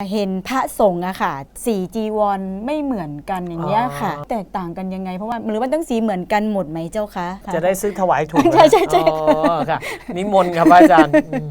เห็นพระสงฆ์อะค่ะ สีจีวรไม่เหมือนกันอย่างเงี้ยค่ะอ๋อแตกต่างกันยังไงเพราะว่าหรือว่าต้องสีเหมือนกันหมดไหมเจ้าคะค่จะได้ซื้อถวายถูกใช่ใช่ใช่อ๋อค่ะนิมนต์ครับพระอาจารย์อืม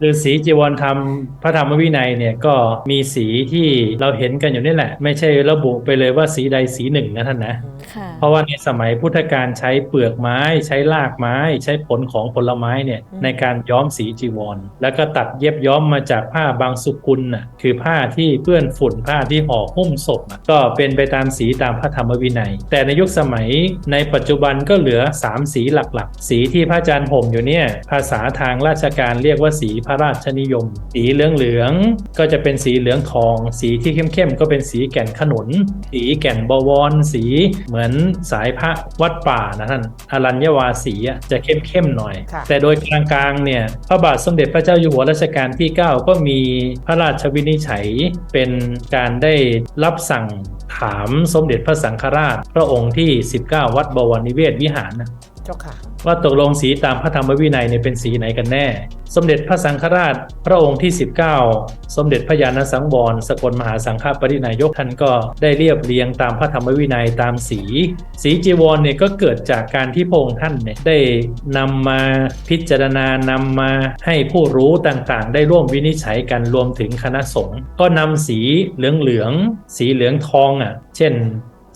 คือสีจีวรธรรมพระธรรมวินัยเนี่ยก็มีสีที่เราเห็นกันอยู่นี่แหละ ไม่ใช่ระบุไปเลยว่าสีใดสีหนึ่งนะท่านนะค่ะเพราะว่าในสมัยพุทธกาลใช้เปลือกไม้ ใช้รากไม้ ใช้ผลของผลไม้เนี่ยในการย้อมสีจีวร แล้วก็ตัดเย็บย้อมมาจากผ้าบางสุกุลน่ะคือผ้าที่เปื้อนฝุ่นผ้าที่ห่อหุ้มศพน่ะก็เป็นไปตามสีตามพระธรรมวินัย แต่ในยุคสมัยในปัจจุบันก็เหลือ 3 สีหลักๆ สีที่พระอาจารย์ห่มอยู่เนี่ยภาษาทางราชการเรียกว่าสีพระราชนิยม สีเหลืองๆก็จะเป็นสีเหลืองทอง สีที่เข้มๆก็เป็นสีแก่นขนุน สีแก่นบวร สีเหมือนสายพระวัดป่านะท่านอรัญญวาสีอะจะเข้มๆหน่อยค่ะแต่โดยกลางๆเนี่ยพระบาทสมเด็จพระเจ้าอยู่หัวรัชกาลที่ 9 ก็มีพระราชวินิจฉัยเป็นการได้รับสั่งถามสมเด็จพระสังฆราช พระองค์ที่ 19 วัดบวรนิเวศวิหารนะ เจ้าค่ะ ว่าตกลงสีตามพระธรรมวินัยเนี่ยเป็นสีไหนกันแน่ สมเด็จพระสังฆราชพระองค์ที่ 19 สมเด็จพระญาณสังวรสกลมหาสังฆปรินายกท่านก็ได้เรียบเรียงตามพระธรรมวินัยตามสี สีจีวรเนี่ยก็เกิดจากการที่พระองค์ท่านเนี่ยได้นำมาพิจารณานำมาให้ผู้รู้ต่างๆ ได้ร่วมวินิจฉัยกันรวมถึงคณะสงฆ์ก็นำสีเหลืองๆสีเหลืองทองอะ เช่น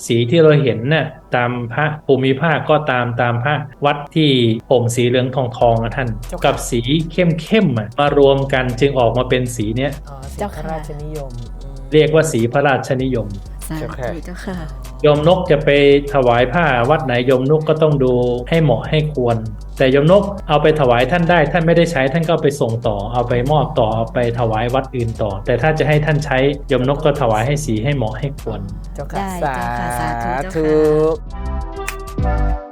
สีที่เราเห็นน่ะตามพระภูมิภาคก็ตามตามพระวัดที่ผมสีเหลืองทองทองอะท่านเจ้าค่ะกับสีเข้มเข้มๆอะมารวมกันจึงออกมาเป็นสีเนี้ยอ๋อสีเจ้าพค่ะระราชนิยมอืมเรียกว่าสีพระราชนิยมสาธุเจ้าค่ะโยมนกจะไปถวายผ้าวัดไหนโยมนกก็ต้องดูให้เหมาะให้ควร แต่โยมนกเอาไปถวายท่านได้ ท่านไม่ได้ใช้ท่านก็เอาไปส่งต่อ เอาไปมอบต่อเอาไปถวายวัดอื่นต่อ แต่ถ้าจะให้ท่านใช้โยมนกก็ถวายให้สีให้เหมาะให้ควร เจ้าค่ะได้เจ้าค่ะสาธุเจ้าค่ะธุ